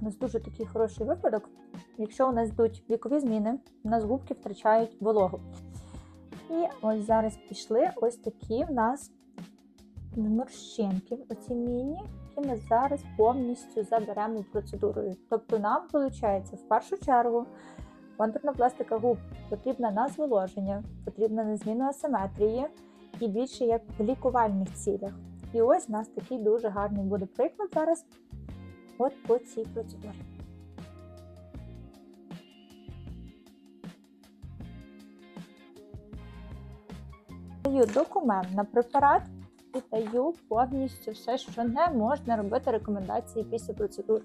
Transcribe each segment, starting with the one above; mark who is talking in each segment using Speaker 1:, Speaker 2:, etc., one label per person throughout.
Speaker 1: у нас дуже такий хороший випадок. Якщо у нас йдуть вікові зміни, у нас губки втрачають вологу. І ось зараз пішли ось такі в нас морщинки, оці міні, які ми зараз повністю заберемо процедурою. Тобто нам виходить в першу чергу контурна пластика губ потрібна на зволоження, потрібна на зміну асиметрії і більше як в лікувальних цілях. І ось у нас такий дуже гарний буде приклад зараз от по цій процедурі. Даю документ на препарат і даю повністю все, що не можна робити рекомендації після процедур.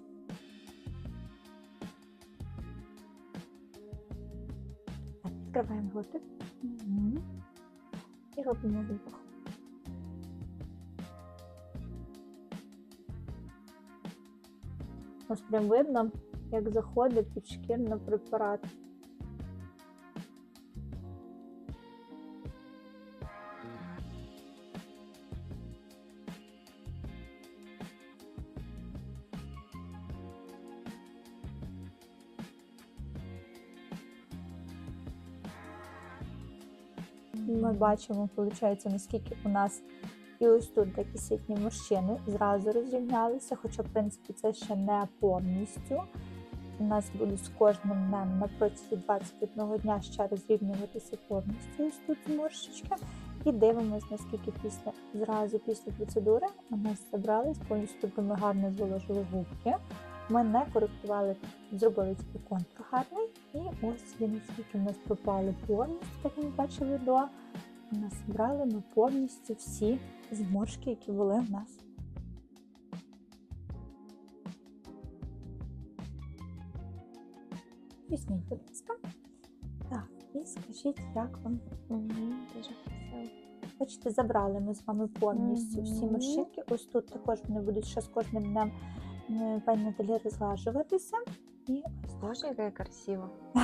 Speaker 1: Так, Відкриваємо ротик Мгм. і робимо вдох. Ось прям видно, як заходить підшкірно препарат. Ми бачимо, виходить, наскільки у нас і ось тут такі світні морщини зразу розрівнялися, хоча, в принципі, це ще не повністю. У нас буде з кожним днем на протязі 21 дня ще розрівнюватися повністю ось тут зморщички. І дивимось, наскільки після зразу після процедури у нас забрались повністю, ми гарно зволожили губки. Ми не коректували, зробили тільки контур гарний. І ось він скільки в нас пропали повністю, як ми бачили до. У нас брали ми повністю всі зморшки, які були в нас. Візьміть, будь ласка. Так, і скажіть, як вам?
Speaker 2: Дуже красиво.
Speaker 1: Бачите, забрали ми з вами повністю всі
Speaker 2: Мгм.
Speaker 1: морщинки. Ось тут також вони будуть ще з кожним днем пані Наталі розглажуватися. І ось так.
Speaker 2: Боже, яке красиво.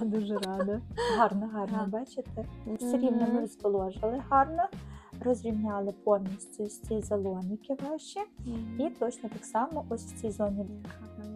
Speaker 1: Я дуже рада. Гарно, гарно, бачите? Все рівно ми розположили гарно, розрівняли повністю ці залоніки ваші. І точно так само ось в цій зоні
Speaker 2: Гарно.